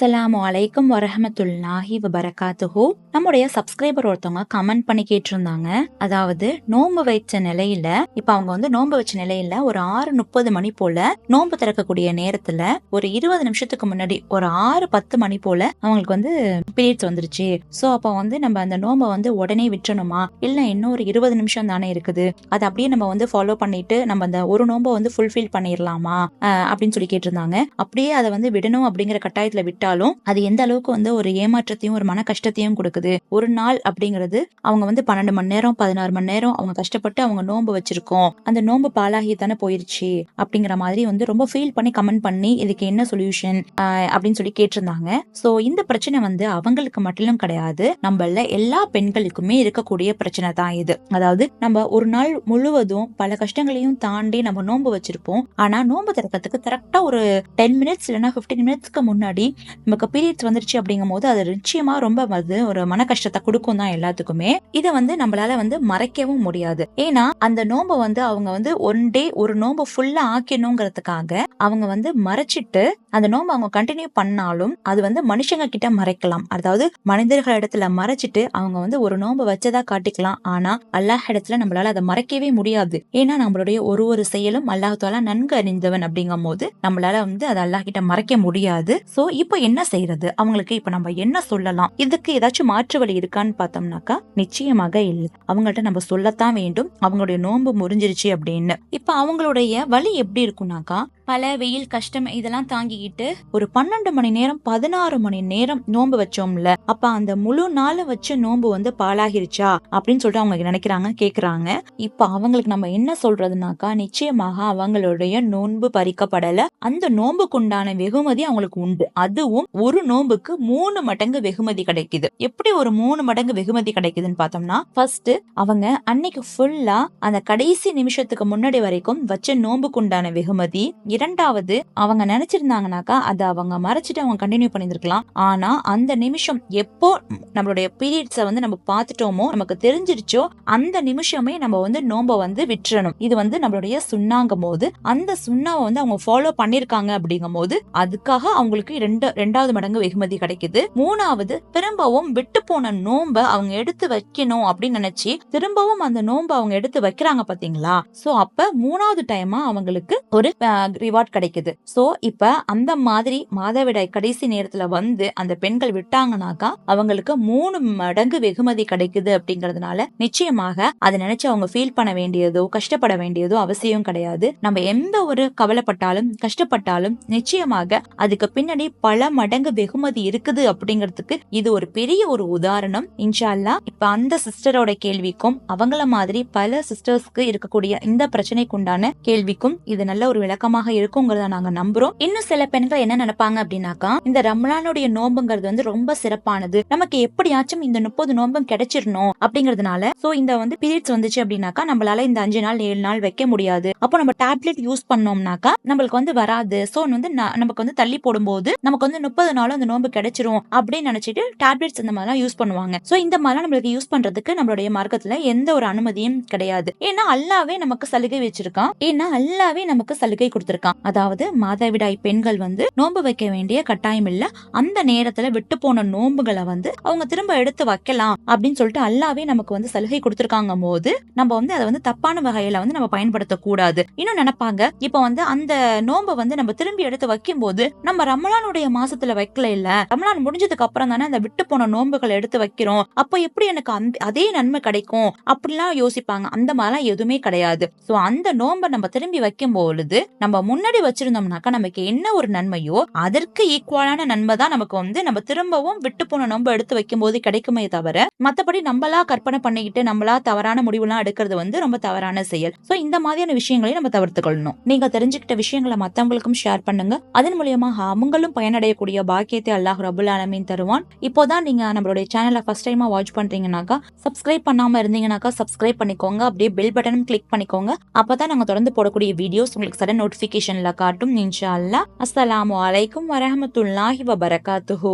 அஸ்ஸலாமு அலைக்கும் வரஹமத்துல்லாஹி வபரகாத்துஹு. நம்முடைய சப்ஸ்கிரைபர் ஒருத்தவங்க கமெண்ட் பண்ணி கேட்டிருந்தாங்க. அதாவது நோன்பு வைச்ச நிலையில இப்ப அவங்க வந்து நோன்பு வச்ச நிலையில ஒரு ஆறு முப்பது மணி போல நோன்பு திறக்கக்கூடிய நேரத்துல ஒரு இருபது நிமிஷத்துக்கு முன்னாடி ஒரு ஆறு பத்து மணி போல அவங்களுக்கு வந்து பீரியட்ஸ் வந்துருச்சு. சோ அப்ப வந்து நம்ம அந்த நோன்பை வந்து உடனே விட்டுறணுமா? இல்ல இன்னும் ஒரு இருபது நிமிஷம் தானே இருக்குது? அதை அப்படியே நம்ம வந்து ஃபாலோ பண்ணிட்டு நம்ம அந்த ஒரு நோன்பை வந்து ஃபுல்ஃபில் பண்ணிடலாமா அப்படின்னு சொல்லி கேட்டிருந்தாங்க. அப்படியே அதை வந்து விடணும் அப்படிங்கிற கட்டாயத்துல கொடுத்தாலும் அது எந்த அளவுக்கு வந்து ஒரு ஏமாற்றத்தையும் ஒரு மன கஷ்டத்தையும் கொடுக்குது. ஒரு நாள் அப்படிங்கிறது அவங்க வந்து பன்னெண்டு மணி நேரம் பதினாறு மணி நேரம் அவங்க கஷ்டப்பட்டு அவங்க நோன்பு வச்சிருக்கோம். அந்த நோன்பு பாலாகி தானே போயிருச்சு அப்படிங்கிற மாதிரி வந்து ரொம்ப ஃபீல் பண்ணி கமெண்ட் பண்ணி இதுக்கு என்ன சொல்யூஷன் அப்படின்னு சொல்லி கேட்டிருந்தாங்க. சோ இந்த பிரச்சனை வந்து அவங்களுக்கு மட்டும் கிடையாது. நம்மள எல்லா பெண்களுக்குமே இருக்கக்கூடிய பிரச்சனை தான் இது. அதாவது நம்ம ஒரு நாள் முழுவதும் பல கஷ்டங்களையும் தாண்டி நம்ம நோன்பு வச்சிருப்போம். ஆனா நோன்பு திறக்கிறதுக்கு கரெக்டா ஒரு டென் மினிட்ஸ் இல்லைன்னா ஃபிஃப்டீன் மினிட்ஸ்க்கு முன்னாடி நமக்கு பீரியட்ஸ் வந்துருச்சு அப்படிங்கும் போது அது நிச்சயமா ரொம்ப வந்து ஒரு மன கஷ்டத்தை கொடுக்கும் தான் எல்லாத்துக்குமே. இதை வந்து நம்மளால வந்து மறைக்கவும் முடியாது. ஏன்னா அந்த நோம்பை வந்து அவங்க வந்து ஒன் டே ஒரு நோன்பை ஃபுல்லா ஆக்கணுங்கிறதுக்காக அவங்க வந்து மறைச்சிட்டு அந்த நோன்பை அவங்க கண்டினியூ பண்ணாலும் அது வந்து மனுஷங்க கிட்ட மறைக்கலாம். அதாவது மனிதர்கள் இடத்துல மறைச்சிட்டு அவங்க வந்து ஒரு நோன்பை வச்சதா காட்டிக்கலாம். ஆனா அல்லாஹ் இடத்துல நம்மளால அதை மறைக்கவே முடியாது. ஏன்னா நம்மளுடைய ஒரு ஒரு செயலும் அல்லாஹால நன்கு அறிந்தவன் அப்படிங்கும் போது நம்மளால வந்து அதை அல்லாஹ் கிட்ட மறைக்க முடியாது. சோ இப்போ என்ன செய்யறது அவங்களுக்கு இப்ப நம்ம என்ன சொல்லலாம்? இதுக்கு ஏதாச்சும் மாற்று வழி இருக்கான்னு பார்த்தோம்னாக்கா நிச்சயமாக இல்லை. அவங்கள்ட்ட நம்ம சொல்லத்தான் வேண்டும். அவங்களுடைய நோன்பு முறிஞ்சிருச்சு அப்படின்னு. இப்ப அவங்களுடைய வழி எப்படி இருக்கும்னாக்கா பல வெயில் கஷ்டம் இதெல்லாம் தாங்கிக்கிட்டு ஒரு பன்னெண்டு மணி நேரம் பதினாறு மணி நேரம் நோன்பு வச்சோம்ல. அப்ப அந்த முழு நாளை வச்ச நோன்பு வந்து பாலாகிருச்சா அப்படின்னு சொல்லிட்டு அவங்க நினைக்கிறாங்க கேக்குறாங்க. இப்ப அவங்களுக்கு நம்ம என்ன சொல்றதுனாக்கா நிச்சயமாக அவங்களுடைய நோன்பு பறிக்கப்படல. அந்த நோன்புக்குண்டான வெகுமதி அவங்களுக்கு உண்டு. அதுவும் ஒரு நோன்புக்கு மூணு மடங்கு வெகுமதி கிடைக்குது. எப்படி ஒரு மூணு மடங்கு வெகுமதி கிடைக்குதுன்னு பார்த்தோம்னா ஃபர்ஸ்ட் அவங்க அன்னைக்கு ஃபுல்லா அந்த கடைசி நிமிஷத்துக்கு முன்னாடி வரைக்கும் வச்ச நோன்புக்குண்டான வெகுமதி இரண்டாவது அவங்க நினைச்சிருந்தாங்கனாக்கா அதை அவங்க மறைச்சிட்டு அவங்க கண்டினியூ பண்ணிருக்கலாம் ஆனா அந்த நிமிஷம் எப்போ நம்மளுடைய பீரியட்ஸை வந்து நம்ம பார்த்துட்டோமோ நமக்கு தெரிஞ்சிருச்சோ அந்த நிமிஷமே நம்ம வந்து நோம்ப வந்து விட்டுறணும். இது வந்து நம்மளுடைய சுண்ணாங்கும் போது அந்த சுண்ணாவை வந்து அவங்க ஃபாலோ பண்ணிருக்காங்க அப்படிங்கும் போது அதுக்காக அவங்களுக்கு ரெண்டு ரெண்டாவது மடங்கு வெகுமதி கிடைக்குது. மூணாவது திரும்பவும் விட்டு போன நோம்ப அவங்க எடுத்து வைக்கணும் அப்படின்னு நினைச்சு திரும்பவும் அந்த நோம்ப அவங்க எடுத்து வைக்கிறாங்க பாத்தீங்களா? சோ அப்ப மூணாவது டைமா அவங்களுக்கு ஒரு ரிவார்ட் கிடைக்குது. சோ இப்ப அந்த மாதிரி மாதவிடாய் கடைசி நேரத்துல வந்து அந்த பெண்கள் விட்டாங்கனாக்கா அவங்களுக்கு மூணு மடங்கு வெகுமதி கிடைக்குது அப்படிங்கறதுனால நிச்சயமாக அதை நினைச்சு அவங்க ஃபீல் பண்ண வேண்டியதோ கஷ்டப்பட வேண்டியதோ அவசியம் கிடையாது. நம்ம எந்த ஒரு கவலைப்பட்டாலும் கஷ்டப்பட்டாலும் நிச்சயமாக அதுக்கு பின்னாடி பல மடங்கு வெகுமதி இருக்குது அப்படிங்கிறதுக்கு இது ஒரு பெரிய ஒரு உதாரணம். இன்ஷால்லா இப்ப அந்த சிஸ்டரோட கேள்விக்கும் அவங்கள மாதிரி பல சிஸ்டர்ஸ்க்கு இருக்கக்கூடிய இந்த பிரச்சனைக்கு உண்டான கேள்விக்கும் இது நல்ல ஒரு விளக்கமாக இருக்குங்கிறத நாங்க நம்புறோம். இன்னும் சில பெண்கள் என்ன நினைப்பாங்க அப்படின்னாக்கா இந்த ரம்லானுடைய நோம்புங்கிறது வந்து ரொம்ப சிறப்பானது. நமக்கு எப்படியாச்சும் இந்த முப்பது நோம்பும் கிடைச்சிடணும் அப்படிங்கறதுனால சோ இந்த வந்து பீரியட்ஸ் வந்துச்சு அப்படின்னாக்கா நம்மளால இந்த அஞ்சு நாள் ஏழு நாள் வைக்க முடியாது. அப்போ நம்ம டேப்லெட் யூஸ் பண்ணோம்னாக்கா நம்மளுக்கு வந்து வராது. சோ வந்து ந- நமக்கு வந்து தள்ளி போடும்போது நமக்கு வந்து முப்பது நாளும் அந்த நோம்பு கிடைச்சிரும் அப்படின்னு நினைச்சிட்டு டேப்லெட்ஸ் இந்த மாதிரிலாம் யூஸ் பண்ணுவாங்க. சோ இந்த மாதிரிலாம் நம்மளுக்கு யூஸ் பண்றதுக்கு நம்மளுடைய மார்க்கத்துல எந்த ஒரு அனுமதியும் கிடையாது. ஏன்னா அல்லாவே நமக்கு சலுகை வச்சிருக்கான். ஏன்னா அல்லாவே நமக்கு சலுகை கொடுத்திருக்கான். அதாவது மாதவிடாய் பெண்கள் வந்து நோன்பு வைக்க வேண்டிய கட்டாயம் இல்ல. அந்த நேரத்துல விட்டு போன நோன்புகளை வந்து அவங்க திரும்ப எடுத்து வைக்கலாம் அப்படின்னு சொல்லிட்டு அல்லாவே நமக்கு வந்து சலுகை கொடுத்திருக்காங்க போது நம்ம வந்து அதை வந்து தப்பான வகையில வந்து நம்ம பயன்படுத்த கூடாது இன்னும் நினைப்பாங்க இப்ப வந்து அந்த நோன்பை வந்து நம்ம திரும்பி எடுத்து வைக்கும் போது நம்ம ரமலானுடைய மாசத்துல வைக்கல இல்ல. ரமலான் முடிஞ்சதுக்கு அப்புறம் தானே அந்த விட்டு போன நோன்புகளை எடுத்து வைக்கிறோம். அப்ப எப்படி எனக்கு அதே நன்மை கிடைக்கும்? அப்படிலாம் யோசிப்பாங்க. அந்த மாதிரிலாம் எதுவுமே கிடையாது. சோ அந்த நோன்பை நம்ம திரும்பி வைக்கும் பொழுது நம்ம முன்னாடி வச்சிருந்தோம்னாக்கா நமக்கு என்ன ஒரு நன்மையோ அதற்கு ஈக்குவலான நன்மை தான் நமக்கு வந்து நம்ம திரும்பவும் விட்டு போன நம்ப எடுத்து வைக்கும் போது கிடைக்குமே தவிர மத்தபடி நம்மளா கற்பனை பண்ணிக்கிட்டு நம்மளா தவறான முடிவுலாம் எடுக்கிறது வந்து ரொம்ப தவறான செயல். சோ இந்த மாதிரியான விஷயங்களையும் நம்ம தவிர்த்துக்கொள்ளணும். நீங்க தெரிஞ்சுக்கிட்ட விஷயங்களை மத்தவங்களுக்கும் ஷேர் பண்ணுங்க. அதன் மூலியமாக அவங்களும் பயனடையக்கூடிய பாக்கியத்தை அல்லாஹ் ரபுல் ஆலமின் தருவான். இப்போதான் நீங்க நம்மளுடைய சேனலை ஃபர்ஸ்ட் டைமா வாட்ச் பண்றீங்கன்னாக்கா சப்ஸ்கிரைப் பண்ணாம இருந்தீங்கன்னாக்கா சப்ஸ்கிரைப் பண்ணிக்கோங்க. அப்படியே பெல் பட்டனும் கிளிக் பண்ணிக்கோங்க. அப்பதான் நாங்க தொடர்ந்து போடக்கூடிய வீடியோஸ் உங்களுக்கு சடன் நோட்டிபிகேஷன்ல காட்டும் இன்ஷா அல்லா அஸ்ஸலாமு அலைக்கும் வரஹமத்துல்லாஹி வபரகாத்துஹூ.